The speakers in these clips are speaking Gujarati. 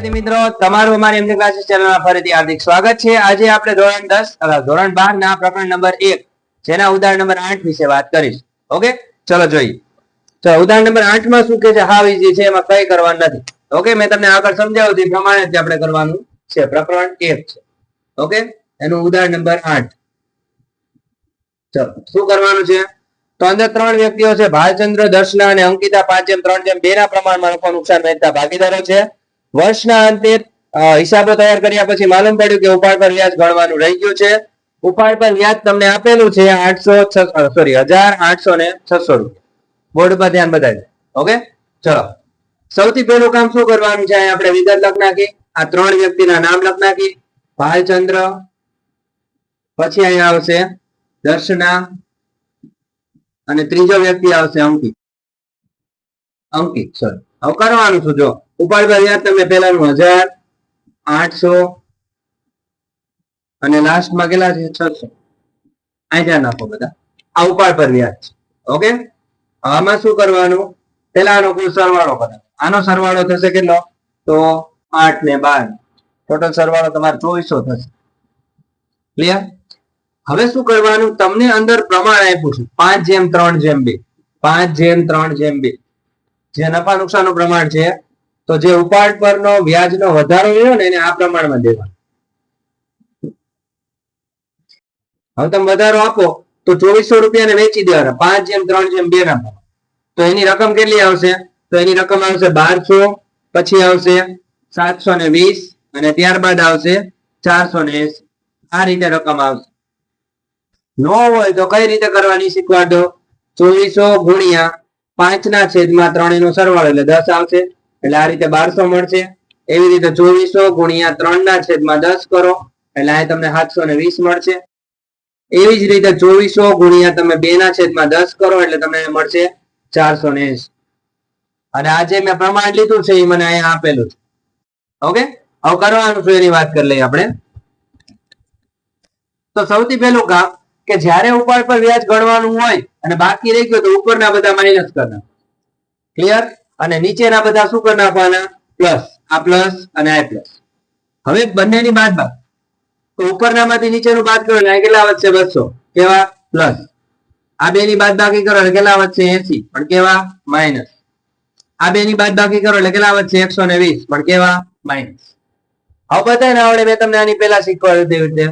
વિદ્યાર્થી મિત્રો, તમારું અમારી એમની ક્લાસીસ ચેનલમાં ફરીથી હાર્દિક સ્વાગત છે. આજે આપણે ધોરણ દસ ધોરણ બાર ના પ્રકરણ નંબર એક, જેના ઉદાહરણ નંબર આઠ વિશે વાત કરીશ. ઓકે? ચલો જોઈએ. તો ઉદાહરણ નંબર આઠમાં શું કે છે? હા વિજી છે? એમાં કઈ કરવાનું નથી. ઓકે? મેં તમને આગળ સમજાવ્યું તે પ્રમાણે જ આપણે કરવાનું છે. પ્રકરણ એક છે. ઓકે? એનું ઉદાહરણ નંબર આઠ. ચલો, શું કરવાનું છે? તો અંદર ત્રણ વ્યક્તિઓ છે. ભાલચંદ્ર દર્શના અને અંકિતા પાંચ જેમ ત્રણ જેમ બે ના પ્રમાણમાં લોકો નુકસાન વહેતા ભાગીદારો છે. વર્ષના અંતે હિસાબો તૈયાર કર્યા પછી માલુમ પડ્યું કે ઉપાડ પર વ્યાજ ગણવાનું રહી ગયું છે. ઉપાડ પર વ્યાજ તમને આપેલું છે આઠસો સોરી હજાર આઠસો ને છસો રૂપિયા બોર્ડ પર ધ્યાન બતાવી ઓકે? ચલો. સૌથી પહેલું કામ શું કરવાનું છે? આપણે વિગત લખ નાખી. આ ત્રણ વ્યક્તિના નામ લખ નાખી. ભાલચંદ્ર. પછી અહીંયા આવશે દર્શના. અને ત્રીજો વ્યક્તિ આવશે અંકિત. અંકિત, sorry. હવે કરવાનું છું જો, ઉપાડ વ્યાજ તમે પેલાનું હજાર, આઠસો અને લાસ્ટમાં કેટલા છે? છસો. અહીં ધ્યાન નાખો બધા. આ ઉપાડ પર વ્યાજ ઓકે? આમાં શું કરવાનું? પેલા આનો કુલ સરવાળો કરો. આનો સરવાળો થશે કેટલો? તો આઠ ને બાર. ટોટલ સરવાળો તમારે ચોવીસો થશે. ક્લિયર હવે શું કરવાનું? તમને અંદર પ્રમાણ આપ્યું છે. પાંચ જેમ ત્રણ જેમ બે. પાંચ જેમ ત્રણ જેમ બે. જે નફા નુકસાનનું પ્રમાણ છે, તો જે ઉપાડ પરનો વ્યાજનો વધારો રહ્યો ને એને આ પ્રમાણમાં દેવાનો. હવે તમે વધારો આપો, તો ચોવીસો રૂપિયાને વેચી દેવાના, પાંચ જેમ, ત્રણ જેમ બે ના તો એની રકમ કેટલી આવશે? તો એની રકમ આવશે બારસો, પછી આવશે સાતસો ને વીસ, અને ત્યારબાદ આવશે ચારસો ને આ રીતે રકમ આવશે. નો હોય તો કઈ રીતે કરવાની? શીખવાડો. ચોવીસો ગુણ્યા પાંચ ના છેદમાં ત્રણ એનો સરવાળો એટલે દસ આવશે. એટલે આ રીતે બારસો મળશે. એવી રીતે ચોવીસો ગુણ્યા ત્રણ ના છેદમાં દસ કરો. એટલે અહીંયા તમને સાતસો ને વીસ મળશે. એવી જ રીતે ચોવીસો ગુણ્યા તમે બે ના છેદમાં દસ કરો એટલે તમને મળશે ચારસો ને અને આ જે મેં પ્રમાણ લીધું છે એ મને અહીંયા આપેલું છે. ઓકે? હવે કરવાનું શું એની વાત કરી લઈએ આપણે. તો સૌથી પહેલું કામ કે જ્યારે ઉપાડ પર વ્યાજ ગણવાનું હોય અને બાકી રહી ગયો તો ઉપરના બધા માઇનસ કરના ક્લિયર અને નીચેના બધા શું કરી નાખવાના? પ્લસ આ પ્લસ અને આ પ્લસ હવે બંનેની બાદ બાદ. તો ઉપરના માંથી નીચેનું બાદ કરો એટલે કેટલા વધશે? બસો. કેવા? પ્લસ આ બે ની બાદ બાકી કરો એટલે કેટલા વધશે? એસી. પણ કેવા? માઇનસ આ બે ની બાદ બાકી કરો એટલે કેટલા વધશે? એકસો ને વીસ. પણ કેવા? માઇનસ હવે બધાને આવડે. મેં તમને આની પહેલા શીખવાડ્યું તેવી રીતે.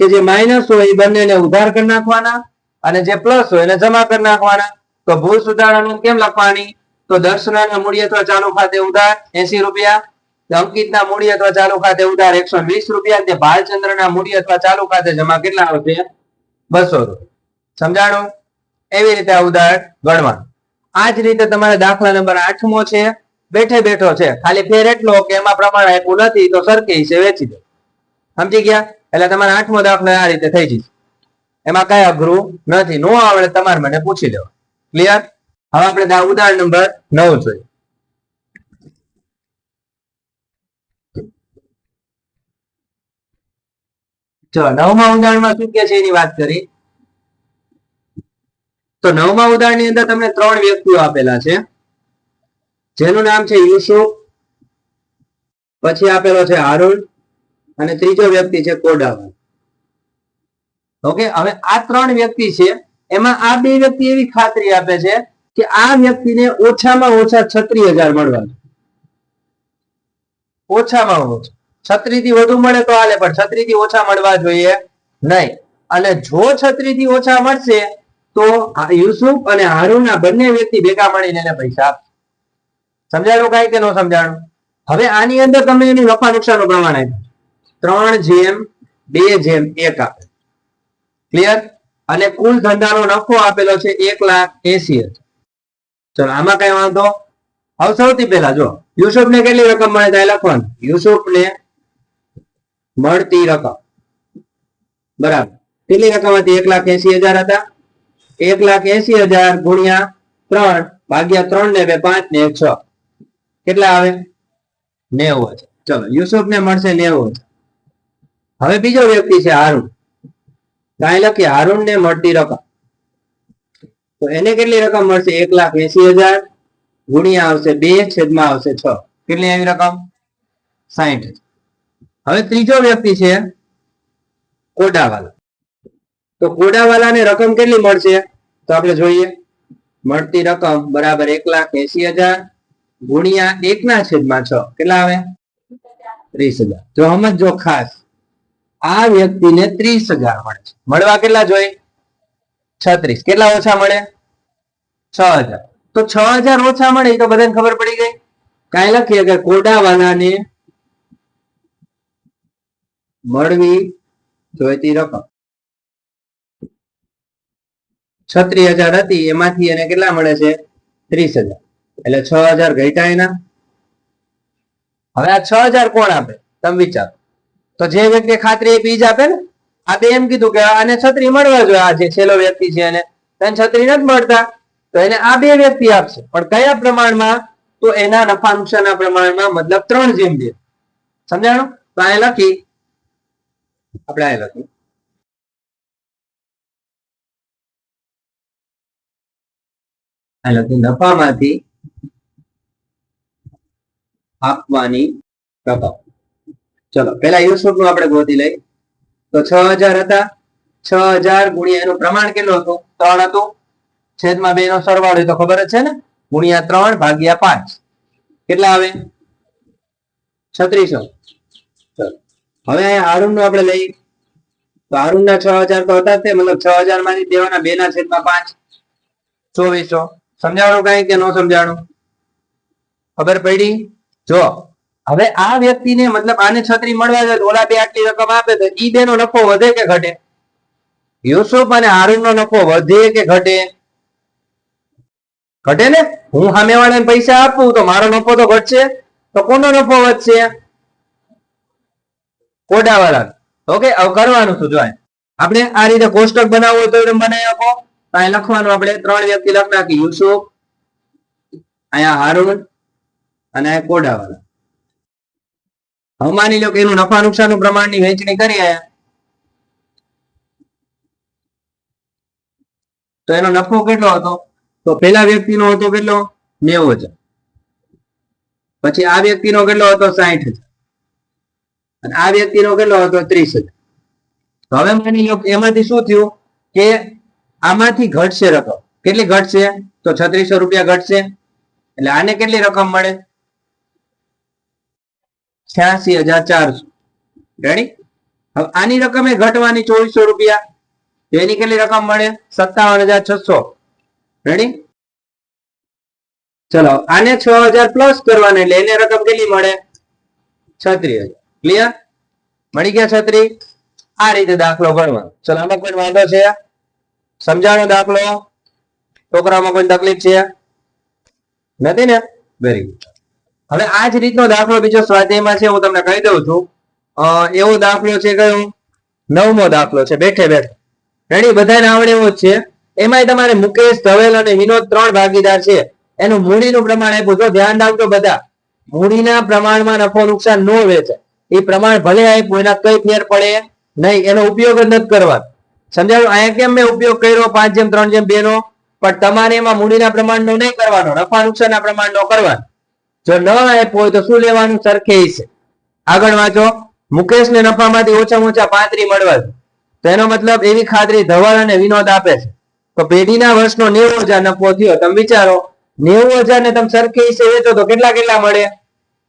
કે જે માઇનસ હોય એ બંનેને ઉધાર કરી નાખવાના અને જે પ્લસ હોય એને જમા કરી નાખવાના. તો ભૂલ સુધારણાનું કેમ લખવાની? તો દર્શનાના મૂડી અથવા ચાલુ ખાતે ઉધાર એસી રૂપિયા, અંકિતના મૂડી અથવા ચાલુ ખાતે ઉધાર એકસો વીસ રૂપિયા તે ભાલચંદ્રના મૂડી અથવા ચાલુ ખાતે જમા કેટલા આવશે બસો રૂપિયા. સમજાણું? એવી રીતે આ ગણવા આ જ રીતે તમારે દાખલા નંબર આઠમો છે, બેઠે બેઠો છે. ખાલી ફેર એટલો કે એમાં પ્રમાણ આપ્યું નથી તો સરખી છે, વેચી દો. સમજી ગયા? એટલે તમારે આઠમો દાખલો આ રીતે થઈ જશે. એમાં કઈ અઘરું નથી. નો આવડે તમારે મને પૂછી લેવા. ક્લિયર હવે આપણે ઉદાહરણ નંબર નવ જોઈએ. જો, નવમા ઉદાહરણમાં શું કે છે એની વાત કરી? તો નવમા ઉદાહરણની અંદર તમને ત્રણ વ્યક્તિઓ આપેલા છે. જેનું નામ છે યુસુફ. પછી આપેલો છે હારુણ અને ત્રીજો વ્યક્તિ છે કોડાવર ઓકે, હવે આ ત્રણ વ્યક્તિ છે, એમાં આ બે વ્યક્તિ એવી ખાતરી આપે છે કે આ વ્યક્તિને ઓછામાં ઓછા છત્રી હજાર મળવા ઓછામાં ઓછા. છત્રી થી વધુ મળે તો હાલે, પણ છત્રી થી ઓછા મળવા જોઈએ નહીં. અને જો છત્રી થી ઓછા મળશે, તો યુસુફ અને હારુના બંને વ્યક્તિ ભેગા મળીને એને પૈસા આપશે. સમજાણું કાંઈ કે ન સમજાણું? હવે આની અંદર તમે એની નફા નુકસાનનું પ્રમાણ આપ્યું. ત્રણ જેમ, બે જેમ, એક આપે. ક્લિયર અને કુલ ધંધાનો નફો આપેલો છે એક લાખ એસી ચલો, આમાં કઈ વાંધો? હવે સૌથી પહેલા જો યુસુફ ને કેટલી રકમ મળે ત્યાં લખવાનું. યુસુફ ને મળતી રકમ. બરાબર. કેટલી રકમ હતી? એક લાખ એસી હજાર હતા. એક લાખ એસી હજાર ગુણ્યા ત્રણ ભાગ્યા ત્રણ ને બે, પાંચ ને છ. કેટલા આવે? નેવું હજાર. ચલો યુસુફ ને મળશે નેવું હજાર. હવે બીજો વ્યક્તિ છે હારૂન કાંઈ લખીએ હારુણ ને મળતી રકમ. તો એને કેટલી રકમ મળશે? એક લાખ એસી હજાર ગુણ્યા આવશે બે છેદમાં આવશે છ. કેટલી આવી રકમ? સાહીઠ હવે ત્રીજો વ્યક્તિ છે કોડાવાલા. તો કોડાવાલાને રકમ કેટલી મળશે? તો આપણે જોઈએ. મળતી રકમ બરાબર એક લાખ એસી હજાર ગુણ્યા એક ના છેદમાં છ. કેટલા આવે? ત્રીસ હજાર. જો સમજો ખાસ આ વ્યક્તિને ત્રીસ હજાર મળે છે. મળવા કેટલા જોઈએ? છત્રીસ. કેટલા ઓછા મળે? છ હજાર. તો છ હજાર ઓછા મળે એ તો બધાને ખબર પડી ગઈ. કાંઈ લખીએ કે કોડાવાલાને મળવી જોઈતી રકમ. છત્રીસ હજાર હતી, એમાંથી એને કેટલા મળે છે? ત્રીસ હજાર. એટલે છ હજાર ઘટ્યા એના. હવે આ છ હજાર કોણ આપે? તમે વિચારો. તો જે વ્યક્તિ ખાતરી આપી પીજ આપે ને? આ બે એમ કીધું કે આને છત્રી મળવા જોઈએ. આ જે છેલ્લો વ્યક્તિ છે એને, તેને છત્રી નથી મળતા, તો એને આ બે વ્યક્તિ આપશે. પણ કયા પ્રમાણમાં? તો એના નફા નુકસાનના પ્રમાણમાં, મતલબ ત્રણ જેમ બે. સમજાણો? તો આ લખી. આપણે આ લખી. આ લખી, નફામાંથી આપવાની રકમ ચલો પેલા યુસુફનું આપણે ગોતી લઈ તો છ હજાર હતા. છ હજાર ગુણ્યા એનું પ્રમાણ કેટલું હતું? ત્રણ હતું. છેદમાં બે નો સરવાળો તો ખબર જ છે ને? ગુણ્યા ત્રણ ભાગ્યા પાંચ. કેટલા આવે? છત્રીસો. હવે અહીંયા આરુણનું આપણે લઈ તો આરુણ ના છ હજાર તો હતા તે, મતલબ છ હજારમાંથી દેવાના બે ના છેદમાં પાંચ. ચોવીસો. સમજાણું કઈ કે ન સમજાણું? ખબર પડી? જો હવે આ વ્યક્તિને મતલબ આને છત્રી મળવા જાય ઓલા બે આટલી રકમ આપે તો ઈ બે નો નફો વધે કે ઘટે? યુસુફ અને હારૂન નો નફો વધે કે ઘટે? ઘટે ને? હું સામે વાળાને પૈસા આપું તો મારો નફો તો ઘટશે? તો કોનો નફો વધશે? કોડાવાળા ઓકે કરવાનું શું જો આપણે આ રીતે કોષ્ટક બનાવવું હોય તો એમ બનાવી આપો તો અહીં લખવાનું આપણે ત્રણ વ્યક્તિ લખના કે યુસુફ, અહીંયા હારૂન અને કોડા કોડાવાળા. હવે માની લો કે એનું નફા નુકસાનનું પ્રમાણની વહેંચણી કરી આયા. તો એનો નફો કેટલો હતો? તો પેલા વ્યક્તિનો હતો કેટલો? નેવું હજાર. પછી આ વ્યક્તિનો કેટલો હતો? સાહીઠ હજાર. અને આ વ્યક્તિનો કેટલો હતો? ત્રીસ હજાર. હવે માની લો એમાંથી શું થયું? કે આમાંથી ઘટશે રકમ. કેટલી ઘટશે? તો છત્રીસો રૂપિયા ઘટશે. એટલે આને કેટલી રકમ મળે? છ્યાસી હજાર ચારસો. રેડી હવે આની રકમ ઘટવાની ચોવીસો રૂપિયા. એની કેટલી રકમ મળે? સત્તાવન હજાર છસો. રેડી ચલો આને છ હજાર પ્લસ કરવાને એટલે એને રકમ કેટલી મળે? છત્રીસ હજાર. ક્લિયર મળી ગયા છત્રી આ રીતે દાખલો ગણવાનો ચલો, આમાં કોઈ વાંધો છે? સમજાણો દાખલો? છોકરામાં કોઈ તકલીફ છે? નથી ને? વેરી ગુડ હવે આ જ રીતનો દાખલો બીજો સ્વાધ્યાયમાં છે, હું તમને કહી દઉં છું. એવો દાખલો છે કયો? નવમો દાખલો છે, બેઠે બેઠે. રેડી બધાને આવડે એવો જ છે. એમાંય તમારે મુકેશ, ધવેલ અને વિનોદ ત્રણ ભાગીદાર છે. એનું મૂડીનું પ્રમાણ આપ્યું. જો ધ્યાન રાખજો બધા. મૂડીના પ્રમાણમાં નફો નુકસાન ન વેચે. એ પ્રમાણ ભલે આપ્યું, એના કઈ ફેર પડે નહીં. એનો ઉપયોગ જ નથી કરવાનો. સમજાયું? અહીંયા કેમ મેં ઉપયોગ કર્યો? પાંચ જેમ, ત્રણ જેમ, બે નો? પણ તમારે એમાં મૂડીના પ્રમાણનો નહીં કરવાનો. નફા નુકસાનના પ્રમાણનો કરવાનો. જો ન આપ્યો હોય તો શું લેવાનું? સરખે છે. આગળ વાંચો. મુકેશને નફામાંથી ઓછામાં ઓછા પાંત્રી મળવા. તો એનો મતલબ એવી ખાતરી ધવલ અને વિનોદ આપે છે. તો પેઢીના વર્ષનો નેવું હજાર નફો થયો. તમે વિચારો, નેવું હજાર ને તમે સરખે હિસ્સે વેચો તો કેટલા કેટલા મળે?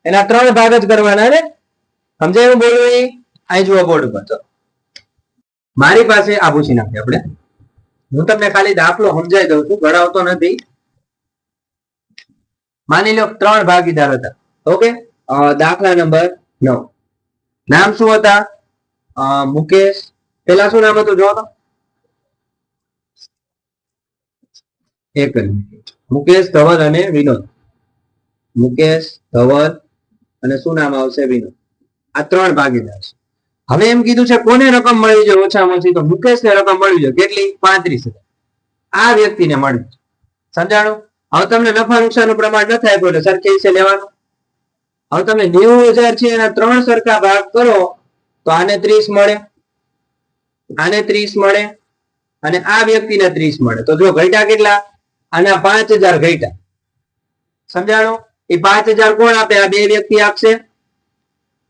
એના ત્રણ ભાગ જ કરવાના ને? સમજાયું બોલું એ અહીં જુઓ બોર્ડ ઉપર. તો મારી પાસે, આ પૂછી નાખીએ આપણે. હું તમને ખાલી દાખલો સમજાઈ દઉં છું. ગણાવતો નથી. માની લો ત્રણ ભાગીદાર હતા. ઓકે દાખલા નંબર નવ. નામ શું હતા? મુકેશ. પેલા શું નામ હતું? જો એક મુકેશ ધવલ અને વિનોદ. મુકેશ ધવલ અને શું નામ આવશે? વિનોદ. આ ત્રણ ભાગીદાર છે. હવે એમ કીધું છે, કોને રકમ મળી જોઈએ ઓછામાં ઓછી તો મુકેશને રકમ મળવી જોઈએ કેટલી? પાંત્રીસ હજાર. આ વ્યક્તિને મળવી છે. સમજાણું? હવે તમને નફા નુકસાનનું પ્રમાણ ન થાય એટલે સરખી વિશે લેવાનું. હવે તમે નેવું હજાર છે એના ત્રણ સરખા ભાગ કરો, તો આને ત્રીસ મળે. આને ત્રીસ મળે અને આ વ્યક્તિને ત્રીસ મળે. તો જો ઘટ્યા કેટલા? આના પાંચ હજાર ઘટ્યા. સમજાણો? એ પાંચ હજાર કોણ આપે? આ બે વ્યક્તિ આપશે.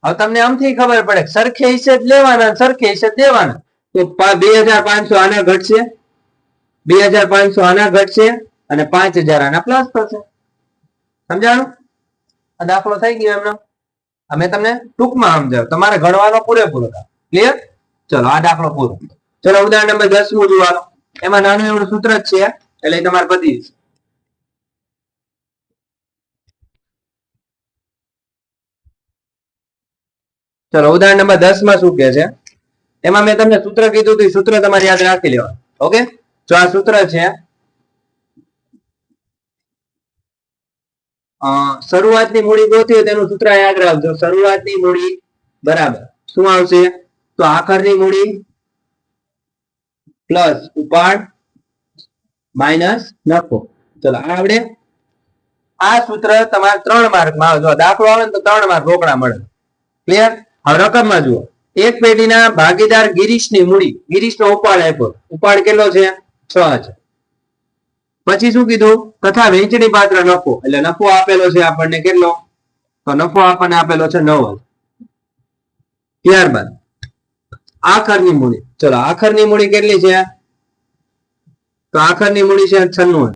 હવે તમને આમથી ખબર પડે સરખે હિસ્સે જ લેવાના સરખે હિસ્સે દેવાના. તો બે હજાર પાંચસો આના ઘટશે. બે હજાર પાંચસો આના ઘટશે. અને પાંચ હજાર આના પ્લસ થશે. સમજાણું? આ દાખલો થઈ ગયો એમનો. અમે તમને ટૂંકમાં સમજાવ તમારે ગણવાનો પૂરેપૂરો ક્લિયર ચલો, આ દાખલો પૂરો. ચલો, ઉદાહરણ નંબર દસમું જોવાનો. એમાં નાનું એવું સૂત્ર જ છે, એટલે તમારે પતી જશે ચલો, ઉદાહરણ નંબર દસમાં શું કે છે? એમાં મેં તમને સૂત્ર કીધું હતું સૂત્ર તમારે યાદ રાખી લેવાનું. ઓકે જો આ સૂત્ર છે શરૂઆતની મૂડી ગોતી હોય તેનું સૂત્ર યાદ રાખજો. શરૂઆતની મૂડી બરાબર. શું આવશે? તો આખરની મૂડી પ્લસ ઉપાડ માઇનસ નફો. ચલો, આ આવડે? આ સૂત્ર તમારે ત્રણ માર્કમાં આવે. જો દાખલો આવે ને તો ત્રણ માર્ક રોકડા મળે. ક્લિયર હવે રકમમાં જુઓ. એક પેઢીના ભાગીદાર ગિરીશની મૂડી, ગિરીશનો ઉપાડ આપ્યો. ઉપાડ કેટલો છે? છ હજાર પછી શું કીધું? તથા વેચણી પાત્ર નફો. એટલે નફો આપેલો છે આપણને કેટલો? તો નફો આપણને આપેલો છે નવ ત્યારબાદ આખરની મૂડી. ચલો, આખરની મૂડી કેટલી છે? તો આખરની મૂડી છે છન્નું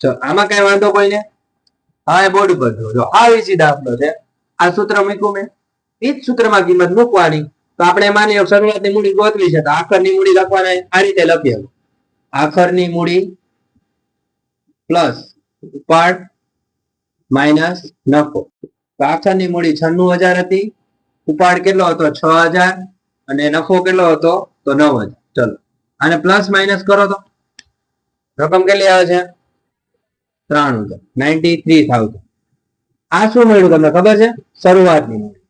ચલો, આમાં કઈ વાંધો કોઈને? હા, એ બોર્ડ ઉપર જો, આ વિશે દાખલો છે. આ સૂત્ર મૂક્યું મેં. એ જ સૂત્રમાં કિંમત મૂકવાની. તો આપણે માની શરૂઆતની મૂડી ગોતવી છે, તો આખરની મૂડી લખવાના આ રીતે લખીએ આખરની મૂડી પ્લસ ઉપાડ માઇનસ નફો. આખરની મૂડી છન્નું હજાર હતી. ઉપાડ કેટલો હતો? છ હજાર. અને નફો કેટલો હતો? તો નવ હજાર. ચલો. અને પ્લસ માઇનસ કરો તો? રકમ કેટલી આવે છે? ત્રાણું હજાર. Ninety three thousand. આ શું મળ્યું તમને? ખબર છે? શરૂઆતની મૂડી.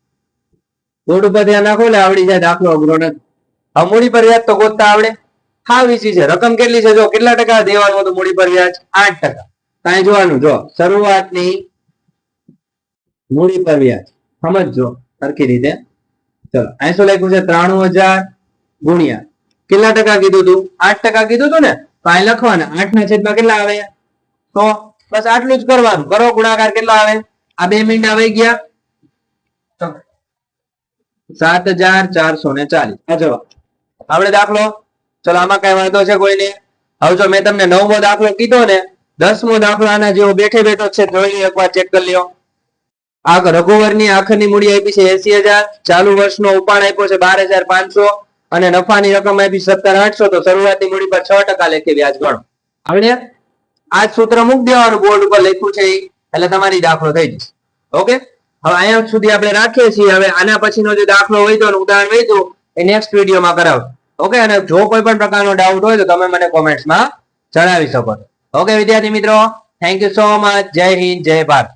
બોર્ડ ઉપર ધ્યાન નાખો એટલે આવડી જાય. દાખલો અઘરો નથી. મૂડી પર યાદ તો ગોતતા આવડે. હા, વીસી છે. રકમ કેટલી છે? જો કેટલા ટકા? દેવાનું હતું મૂડી પર વ્યાજ આઠ ટકા. કાંઈ જોવાનું? જો, શરૂઆતની મૂડી પર વ્યાજ. સમજજો? સરખી રીતે. ચલો અહીં શું લખ્યું છે ત્રાણું હજાર ગુણ્યા. કેટલા ટકા કીધું તું? આઠ ટકા કીધું તું ને? તો અહીં લખવાના. આઠ ના છેદમાં કેટલા આવે? તો બસ આટલું જ કરવાનું. કરો ગુણાકાર કેટલા આવે? આ બે મિનિટ આવી ગયા. સાત હજાર ચારસો ને ચાલીસ. આ જવાબ. આપણે દાખલો ચલો, આમાં કઈ વાંધો છે કોઈને હવે જો મેં તમને નવમો દાખલો કીધો ને, દસમો દાખલો આના જેવો બેઠે બેઠો છે, જોઈ એકવાર ચેક કરી લ્યો. આ રઘુવરની આખરની મૂડી આપી છે એસી હજાર, ચાલુ વર્ષનો ઉપાડ આપ્યો છે બાર હજાર પાંચસો અને નફાની રકમ આપી સત્તર આઠસો, તો શરૂઆતની મૂડી પર છ ટકા લેખે વ્યાજ ગણો. આવડે આ સૂત્ર મૂકી દેવાનું બોર્ડ ઉપર લખ્યું છે. એટલે તમારી દાખલો થઈ જશે. ઓકે? હવે અહીંયા સુધી આપણે રાખીએ છીએ. હવે આના પછીનો જે દાખલો હોય તો ઉદાહરણ હોય તો એ નેક્સ્ટ વિડીયોમાં કરાવશું ઓકે અને જો કોઈ પણ પ્રકારનો ડાઉટ હોય તો તમે મને કોમેન્ટ્સમાં જણાવી શકો ઓકે વિદ્યાર્થી મિત્રો થેન્ક યુ સો મચ જય હિન્દ, જય ભારત.